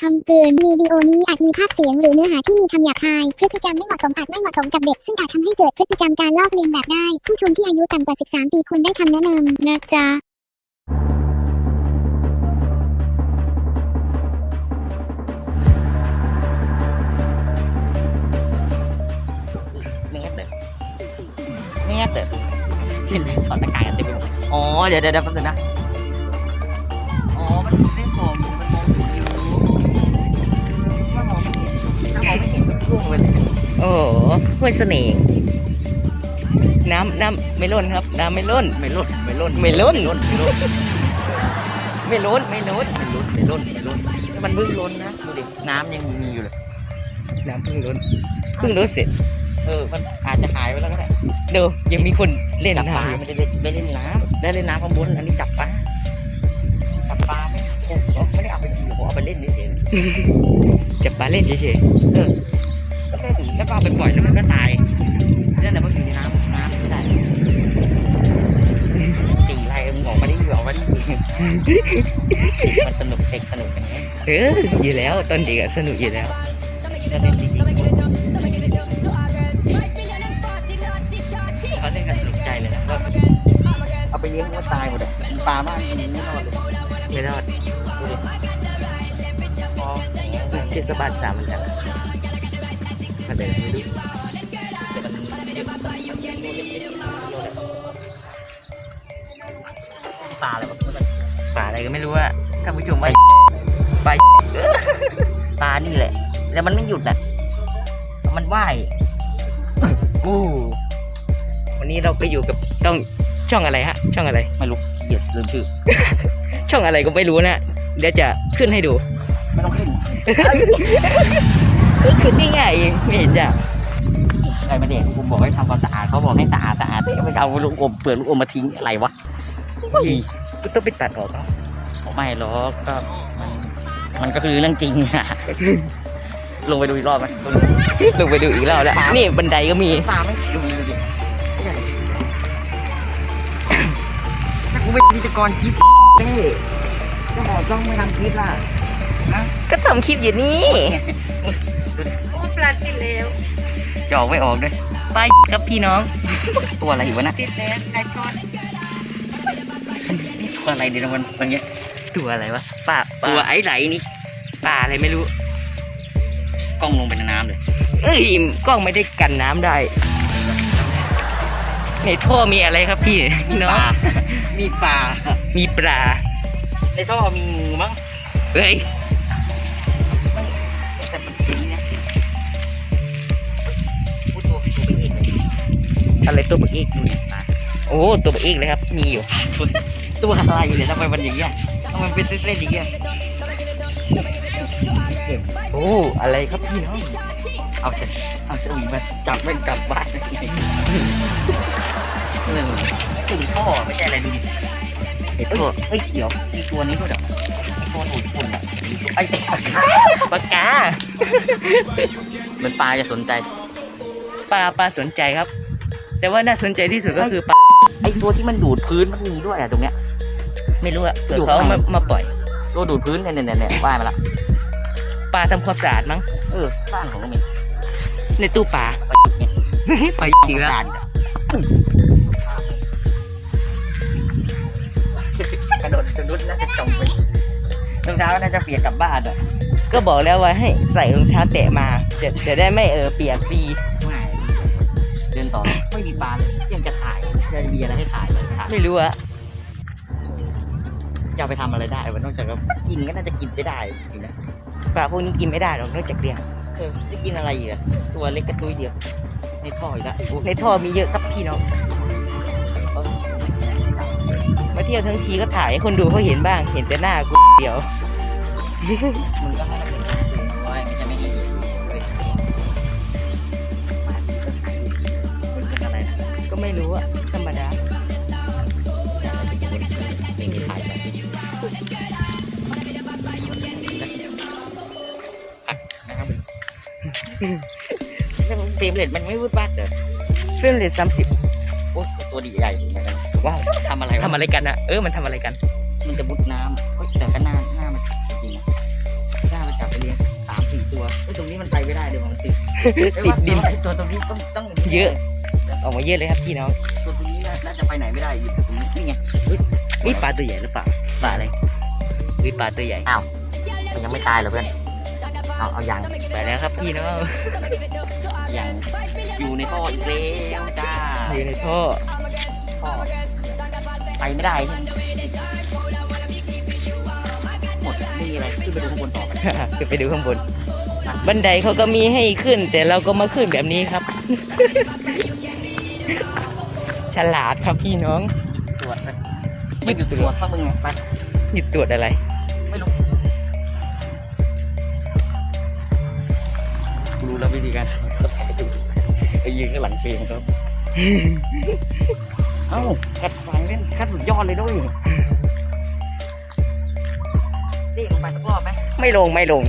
คำเตือนวิดีโอนี้อาจมีภาพเสียงหรือเนื้อหาที่มีคำหยาบคาย พฤติกรรมไม่เหมาะสมอาจไม่เหมาะสมกับเด็ก ซึ่งอาจทำให้เกิดพฤติกรรมการลอกเลียนแบบได้ ผู้ชมที่อายุต่ำกว่า 13 ปีควรได้คำแนะนำนะจ๊ะแมสเลยแมสเลยเห็นถอดหน้ากากกันเต็มไปหมดอ๋อเดี๋ยวเดี๋ยวเดี๋ยวแป๊บนึงนะ อ๋อ มันมีเส้นผมมันามองไม่เห็นร่วงไปเลยโอ้โหห้วยเสน่ห์น้ำน้ำไม่ล้นครับ น้ำไม่ล้นไม่ล้นไม่ล้นไม่ล้นไม่ล้นไม่ล้นไม่ล้นไม่ล้นไม่ล้นไม่ล้นไม่ล้นแล้วมันเพิ่งล้นนะดูดิน้ำยังมีอยู่เลยน้ำเพิ่งล้นเพิ่งล้นเสร็จ เออ มันอาจจะหายไปแล้วก็ได้ดูยังมีคนเล่นจับปลาน้ำอยู่ไม่ได้เล่นไม่เล่นน้ำได้เล่นน้ำข้างบนอันนี้จับปลาจับปลาไม่โอ้โหไม่ได้เอาไปกินผมเอาไปเล่นเฉยๆจับปลาเล่นเฉยก็เล่น แล้วก็เอาไปปล่อยแล้วมันก็ตายนั่นแหละมันอยู่ในน้ำน้ำไม่ได้ตีไรมึงออกมาดิออกมาดิมันสนุกเด็กสนุกอย่างนี้ๆเอออยู่แล้วตอนเด็กอะสนุกอยู่แล้วก็เล่นจริงๆเขาเล่นกันสนุกใจเลยนะว่าเอาไปเลี้ยงมันตายหมดเลยปลาบ้านมันไม่รอดเลยไม่รอดดูดิพอเทศบาลสามเหมือนกัน อะไรไม่รู้ปลาอะไรวะปลาอะไรก็ไม่รู้ว่าท่านผู้ชมว่าปลานี่แหละ แล้วมันไม่หยุดอะ มันว่ายอู้วันนี้เราก็อยู่กับต้องช่องอะไรฮะ ช่องอะไร ไม่รู้เกลียดลืมชื่อ ช่องอะไรก็ไม่รู้นะ เดี๋ยวจะขึ้นให้ดู ไม่ต้องขึ้น ขึ้นนี่ง่ายเองไม่เห็นจ้ะใครมาเด็กผมบอกให้ทำความสะอาดเขาบอกให้สะอาดสะอาดแต่ไม่เอาลูกอมเปลือกลูกอมมาทิ้งอะไรวะก็ต้องไปตัดออกเอาไม่หรอกก็มันมันก็คือเรื่องจริงอะลงไปดูอีกรอบไหมลงลงไปดูอีกแล้วแล้วนี่บันไดก็มีปลาไม่ดูดูดิถ้ากูเป็นพิธีกรคลิปนี่จะบอกต้องไม่ทำคลิปล่ะก็ทำคลิปอยู่นี่ปลาติดแล้ว จะออกไม่ออกด้วยไปครับพี่น้อง ตัวอะไรอยู่วะนะติดแล้วไก่ชอนนี่ตัวอะไรเดี๋ยวมันมันเงี้ยตัวอะไรวะปลาปลาตัวไอ้ไหลนี่ปลาอะไรไม่รู้ กล้องลงไปในน้ำเลย เอ้ยกล้องไม่ได้กันน้ำได้ในท่อมีอะไรครับพี่น้อปงลามีปลา มีปลา ในท่อมีงูมั้งเฮ้ย อะไรตัวบักเอกดูดิปลาโอ้ตัวบักเอกเลยครับ มีอยู่ ตัวตัวอะไรเลยทำไมมันอย่างเงี้ยทำไมมันเป็นเส้นๆอย่างเงี้ยโอ้อะไรครับพี่น้องเอาเสร็จเอาเสร็จมาจับไม่งกลับบ้านเออตุ่มท่อไม่ใช่อะไรดูดิไอ้เอ้ยตัวเอ้ยเดี๋ยวมีตัวนี้ด้วยเหรอไอ้ตัวดูดฝุ่นอะไอ้ไอ้ปลากาเหมือนปลาจะสนใจปลาปลาสนใจครับ แต่ว่าน่าสนใจที่สุดก็คือปลาไอ้ตัวที่มันดูดพื้นมันมีด้วยอะตรงเนี้ย ไม่รู้อะเผื่ออยู่เขาข้างใน มามาปล่อย ตัวดูดพื้นเนี่ยเนี่ยเนี่ยว่ายมาละปลาทำความสะอาดมั้ง เออบ้านของก็มีในตู้ปลาปลาจุกเนี่ยปลาอีกแล้ว การกระโดดกระดุดน่าจะจมไปรองเท้าน่าจะเปียกกลับบ้านอะก็บอกแล้วว่าให้ใส่รองเท้าแตะมาจะจะได้ไม่เออเปียกฟรีไม่ เดินต่อไม่มีปลาเลยยังจะถ่ายจะมีอะไรให้ถ่ายเลยถ่ายไม่รู้อะจะเอาไปทำอะไรได้วะนอกจากว่ากินก็น่าจะกินไม่ได้อยู่นะปลาพวกนี้กินไม่ได้หรอกนอกจากเลี้ยงเออจะกินอะไรอีกอะตัวเล็กกระตุ้ยเดียวในท่ออีกแล้วโอ้ยในท่อมีเยอะครับพี่น้องมาเที่ยวทั้งทีก็ถ่ายให้คนดูเขาเห็นบ้างเห็นแต่หน้ากูเดียวมึงก็ให้ ไม่รู้อะธรรมดาไม่มีถ่ายแบบนี้อะนะครับแล้วเฟรมเรทมันไม่วุดวัดเหรอเฟรมเรทสามสิบโอ้ยตัวดีใหญ่เหมือนกันว้าวทำอะไรวะทำอะไรกันอะเออมันทำอะไรกัน มันจะมุดน้ำเฮ้ยแต่ก็หน้าหน้ามันจริงๆนะหน้ามันจับเลี้ยงสามสี่ตัวไอ้ยตรงนี้มันไปไม่ได้เดี๋ยวมันติดติดดินไอ้ตัวตรงนี้ต้องต้องเยอะ ออกมาเยอะเลยครับพี่น้องตัวตรงนี้น่าจะไปไหนไม่ได้อยู่ตรงนี้นี่ไงนี่ปลาตัวใหญ่หรือเปล่าปลาอะไรวิปลาตัวใหญ่มันยังไม่ตายเหรอเพื่อนเอาเอาอย่างไปแล้วครับพี่น้องอย่างอยู่ในท่ออีกแล้วจ้าอยู่ในท่อท่อไปไม่ได้ใช่ไหมหมดไม่มีอะไรขึ้นไปดูข้างบนต่อกันขึ้นไปดูข้างบน บันไดเขาก็มีให้ขึ้น แต่เราก็มาขึ้นแบบนี้ครับ ฉลาดครับพี่น้องตรวจเลยไม่อยู่ตรวจสักมึงไงไปหยุดตรวจอะไร ไม่รู้รู้แล้ววิธีการถ่ายดูไอ้ยืนข้างหลังเฟรมครับ เอ้ากัดฟังเล่นคัดสุดยอดเลยด้วยนี่ลงไปสักรอบไหมไม่ลงไม่ลง